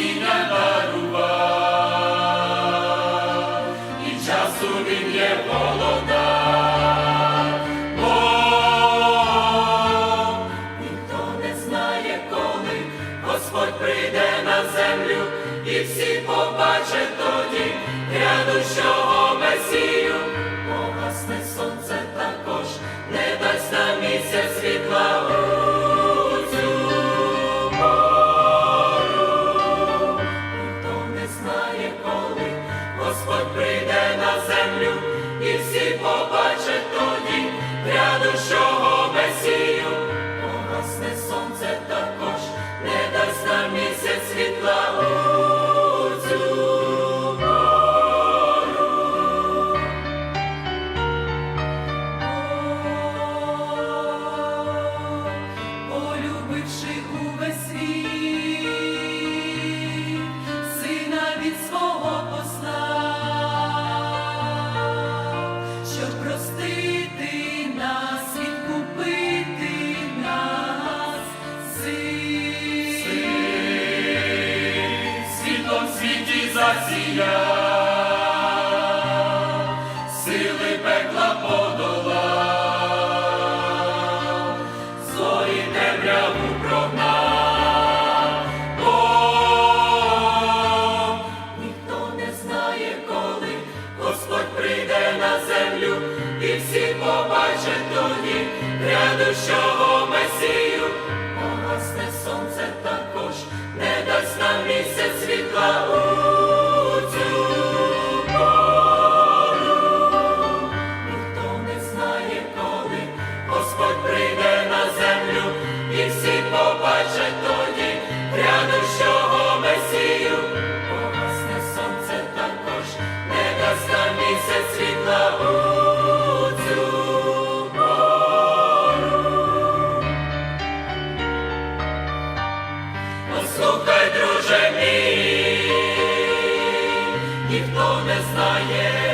нам спасіння дарував, і часу він є володар. Бог, ніхто не знає, коли Господь прийде на землю, і всі побачать тоді грядущого Месію. І всі побачать тоді грядущого Месію. Погасне сонце також, не дасть нам місяць світла цю пору. полюбивши увесь темряву ніхто не знає, коли Господь прийде на землю, і всі побачать тоді грядущого Месію. Не